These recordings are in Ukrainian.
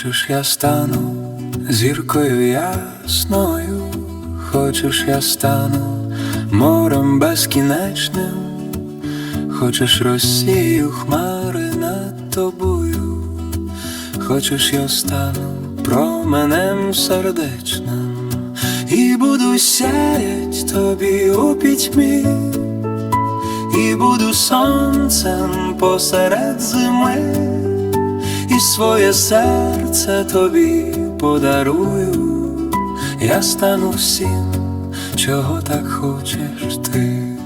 Хочеш, я стану зіркою ясною, хочеш, я стану морем безкінечним, хочеш розсію хмари над тобою, хочеш, я стану променем сердечним, і буду сяять тобі у пітьмі і буду сонцем посеред зими і своє серце тобі подарую, я стану всім, чого так хочеш ти.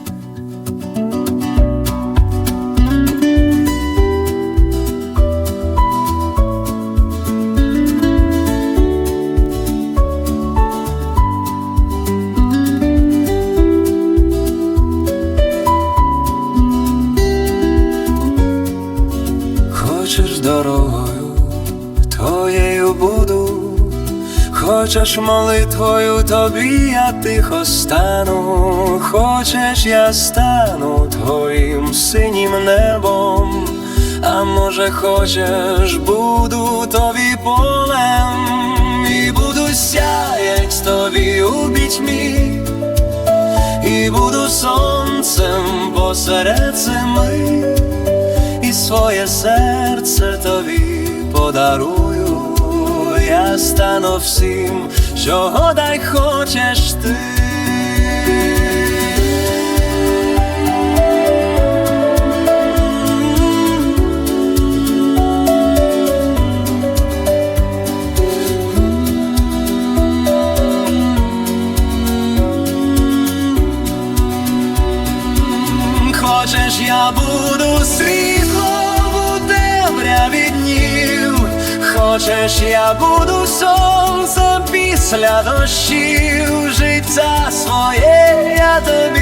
Хочеш дорогою, твоєю буду, хочеш молитвою тобі, я тихо стану, хочеш, я стану твоїм синім небом, а може, хочеш, буду тобі полем, і буду сяять тобі у пітьмі, і буду сонцем посеред зими своє серце тобі подарую, я стану всім, чого дай хочеш ти. Хочеш, я буду світлом хочеш, я буду сонцем після дощів, життя своє я тобі